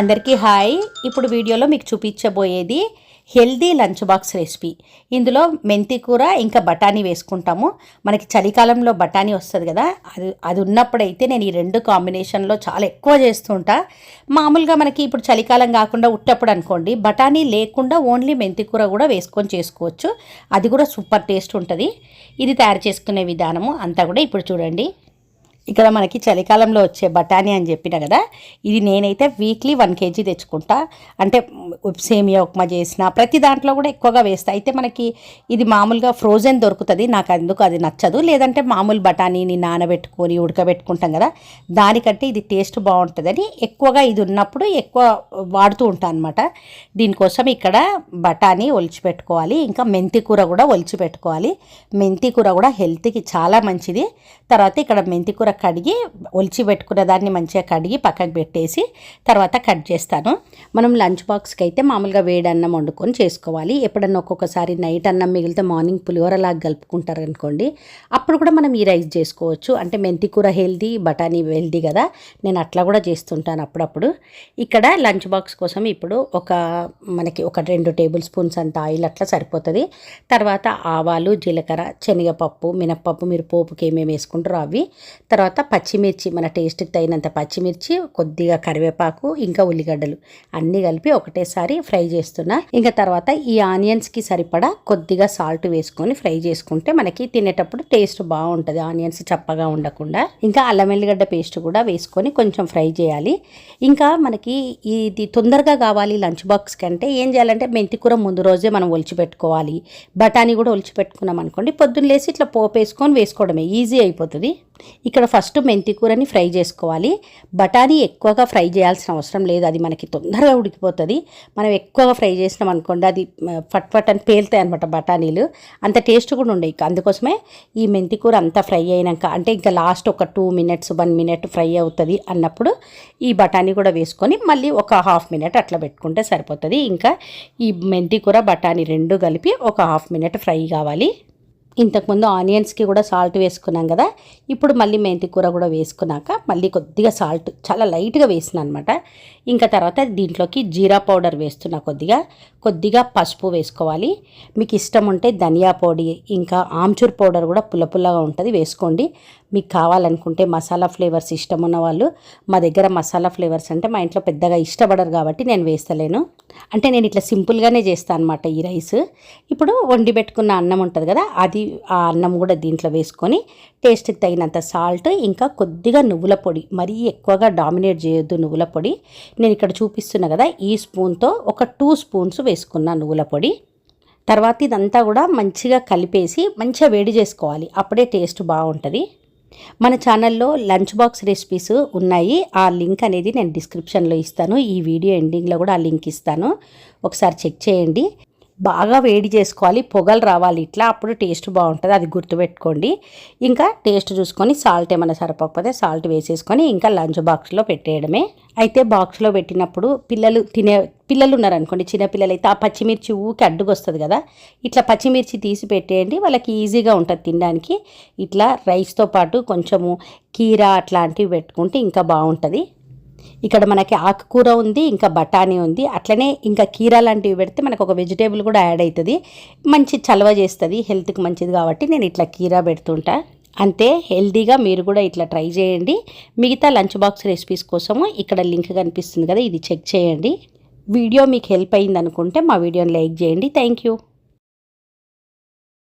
అందరికీ హాయ్. ఇప్పుడు వీడియోలో మీకు చూపించబోయేది హెల్దీ లంచ్ బాక్స్ రెసిపీ. ఇందులో మెంతి కూర ఇంకా బఠానీ వేసుకుంటాము. మనకి చలికాలంలో బఠానీ వస్తుంది కదా అది అది ఉన్నప్పుడైతే నేను ఈ రెండు కాంబినేషన్లో చాలా ఎక్కువ చేస్తుంటా మామూలుగా మనకి ఇప్పుడు చలికాలం కాకుండా ఉట్టప్పుడు అనుకోండి బఠానీ లేకుండా ఓన్లీ మెంతి కూర కూడా వేసుకొని చేసుకోవచ్చు. అది కూడా సూపర్ టేస్ట్ ఉంటుంది. ఇది తయారు చేసుకునే విధానము అంతా కూడా ఇప్పుడు చూడండి. ఇక్కడ మనకి చలికాలంలో వచ్చే బఠానీ అని చెప్పిన కదా ఇది నేనైతే వీక్లీ వన్ కేజీ తెచ్చుకుంటా. అంటే సేమియా ఉప్మా చేసిన ప్రతి దాంట్లో కూడా ఎక్కువగా వేస్తా. అయితే మనకి ఇది మామూలుగా ఫ్రోజన్ దొరుకుతుంది. నాకు అందుకు అది నచ్చదు. లేదంటే మామూలు బఠానీని నానబెట్టుకొని ఉడకబెట్టుకుంటాం కదా దానికంటే ఇది టేస్ట్ బాగుంటుందని ఎక్కువగా ఇది ఉన్నప్పుడు ఎక్కువ వాడుతూ ఉంటాను అనమాట దీనికోసం ఇక్కడ బఠానీ ఒలిచిపెట్టుకోవాలి. ఇంకా మెంతి కూర కూడా ఒలిచిపెట్టుకోవాలి. మెంతి కూర కూడా హెల్త్కి చాలా మంచిది. తర్వాత ఇక్కడ మెంతి కూర కడిగి ఒలిచి పెట్టుకున్న దాన్ని మంచిగా కడిగి పక్కకు పెట్టేసి తర్వాత కట్ చేస్తాను. మనం లంచ్ బాక్స్కి అయితే మామూలుగా వేడి అన్నం వండుకొని చేసుకోవాలి. ఎప్పుడన్నా ఒక్కొక్కసారి నైట్ అన్నం మిగిలితే మార్నింగ్ పులిహోరలాగా కలుపుకుంటారు అనుకోండి. అప్పుడు కూడా మనం ఈ రైస్ చేసుకోవచ్చు. అంటే మెంతి కూర హెల్దీ బఠానీ హెల్దీ కదా. నేను అట్లా కూడా చేస్తుంటాను అప్పుడప్పుడు. ఇక్కడ లంచ్ బాక్స్ కోసం ఇప్పుడు ఒక మనకి ఒక రెండు టేబుల్ స్పూన్స్ అంత ఆయిల్ అట్లా సరిపోతుంది. తర్వాత ఆవాలు జీలకర్ర శనగపప్పు మినప్పప్పు మీరు పోపుకి ఏమేమి వేసుకుంటారో అవి. తర్వాత తర్వాత పచ్చిమిర్చి మన టేస్ట్కి తగినంత పచ్చిమిర్చి కొద్దిగా కరివేపాకు ఇంకా ఉల్లిగడ్డలు అన్నీ కలిపి ఒకటేసారి ఫ్రై చేస్తున్నా. ఇంకా తర్వాత ఈ ఆనియన్స్కి సరిపడా కొద్దిగా సాల్ట్ వేసుకొని ఫ్రై చేసుకుంటే మనకి తినేటప్పుడు టేస్ట్ బాగుంటుంది. ఆనియన్స్ చప్పగా ఉండకుండా. ఇంకా అల్లం వెల్లిగడ్డ పేస్ట్ కూడా వేసుకొని కొంచెం ఫ్రై చేయాలి. ఇంకా మనకి ఇది తొందరగా కావాలి లంచ్ బాక్స్ కంటే ఏం చేయాలంటే మెంతికూర ముందు రోజే మనం ఒలిచిపెట్టుకోవాలి. బఠానీ కూడా ఒలిచిపెట్టుకున్నాం అనుకోండి పొద్దున్న లేసి ఇట్లా పోపు వేసుకొని వేసుకోవడమే ఈజీ అయిపోతుంది. ఇక్కడ ఫస్ట్ మెంతి కూరని ఫ్రై చేసుకోవాలి. బఠానీ ఎక్కువగా ఫ్రై చేయాల్సిన అవసరం లేదు. అది మనకి తొందరగా ఉడికిపోతుంది. మనం ఎక్కువగా ఫ్రై చేసినాం అనుకోండి అది ఫట్ ఫట్ అని పేలుతాయి అనమాట బఠానీలు. అంత టేస్ట్ కూడా ఉండవు అందుకోసమే ఈ మెంతి కూర అంతా ఫ్రై అయినాక అంటే ఇంకా లాస్ట్ ఒక two minutes one minute fry అవుతుంది అన్నప్పుడు ఈ బఠానీ కూడా వేసుకొని మళ్ళీ ఒక హాఫ్ మినిట్ అట్లా పెట్టుకుంటే సరిపోతుంది. ఇంకా ఈ మెంతి కూర బఠానీ రెండు కలిపి ఒక హాఫ్ మినిట్ ఫ్రై కావాలి. ఇంతకుముందు ఆనియన్స్కి కూడా సాల్ట్ వేసుకున్నాం కదా ఇప్పుడు మళ్ళీ మెంతి కూర కూడా వేసుకున్నాక మళ్ళీ కొద్దిగా సాల్ట్ చాలా లైట్గా వేసిన అనమాట ఇంకా తర్వాత దీంట్లోకి జీరా పౌడర్ వేస్తున్నా కొద్దిగా కొద్దిగా పసుపు వేసుకోవాలి. మీకు ఇష్టం ఉంటే ధనియా పొడి ఇంకా ఆమ్చూర్ పౌడర్ కూడా పుల్ల పుల్లగా ఉంటుంది వేసుకోండి. మీకు కావాలనుకుంటే మసాలా ఫ్లేవర్స్ ఇష్టం ఉన్న వాళ్ళు మా దగ్గర మసాలా ఫ్లేవర్స్ అంటే మా ఇంట్లో పెద్దగా ఇష్టపడరు కాబట్టి నేను వేస్తలేను. అంటే నేను ఇట్లా సింపుల్గానే చేస్తాను అనమాట ఈ రైస్. ఇప్పుడు వండి పెట్టుకున్న అన్నం ఉంటుంది కదా అది ఆ అన్నం కూడా దీంట్లో వేసుకొని టేస్ట్కి తగినంత సాల్ట్ ఇంకా కొద్దిగా నువ్వుల పొడి మరీ ఎక్కువగా డామినేట్ చేయొద్దు నువ్వుల పొడి. నేను ఇక్కడ చూపిస్తున్నా కదా ఈ స్పూన్తో ఒక టూ స్పూన్స్ వేసుకున్నా నువ్వుల పొడి. తర్వాత ఇదంతా కూడా మంచిగా కలిపేసి మంచిగా వేడి చేసుకోవాలి అప్పుడే టేస్ట్ బాగుంటుంది. మన ఛానల్లో లంచ్ బాక్స్ రెసిపీస్ ఉన్నాయి. ఆ లింక్ అనేది నేను డిస్క్రిప్షన్లో ఇస్తాను. ఈ వీడియో ఎండింగ్లో కూడా ఆ లింక్ ఇస్తాను. ఒకసారి చెక్ చేయండి. బాగా వేడి చేసుకోవాలి పొగలు రావాలి ఇట్లా అప్పుడు టేస్ట్ బాగుంటుంది అది గుర్తుపెట్టుకోండి. ఇంకా టేస్ట్ చూసుకొని సాల్ట్ ఏమైనా సరిపోకపోతే సాల్ట్ వేసేసుకొని ఇంకా లంచ్ బాక్స్లో పెట్టేయడమే. అయితే బాక్స్లో పెట్టినప్పుడు పిల్లలు తినే పిల్లలు ఉన్నారనుకోండి చిన్న పిల్లలు అయితే ఆ పచ్చిమిర్చి ఊకి అడ్డుకొస్తుంది కదా ఇట్లా పచ్చిమిర్చి తీసి పెట్టేయండి వాళ్ళకి ఈజీగా ఉంటుంది తినడానికి. ఇట్లా రైస్తో పాటు కొంచెము కీరా అట్లాంటివి పెట్టుకుంటే ఇంకా బాగుంటుంది. ఇక్కడ మనకి ఆకుకూర ఉంది ఇంకా బఠానీ ఉంది. అట్లనే ఇంకా కీరా లాంటివి పెడితే మనకు ఒక వెజిటేబుల్ కూడా యాడ్ అవుతుంది మంచి చలవ చేస్తుంది హెల్త్కి మంచిది కాబట్టి నేను ఇట్లా కీరా పెడుతుంటా. అంతే హెల్దీగా మీరు కూడా ఇట్లా ట్రై చేయండి. మిగతా లంచ్ బాక్స్ రెసిపీస్ కోసము ఇక్కడ లింక్ కనిపిస్తుంది కదా ఇది చెక్ చేయండి. వీడియో మీకు హెల్ప్ అయింది అనుకుంటే మా వీడియోని లైక్ చేయండి. Thank you.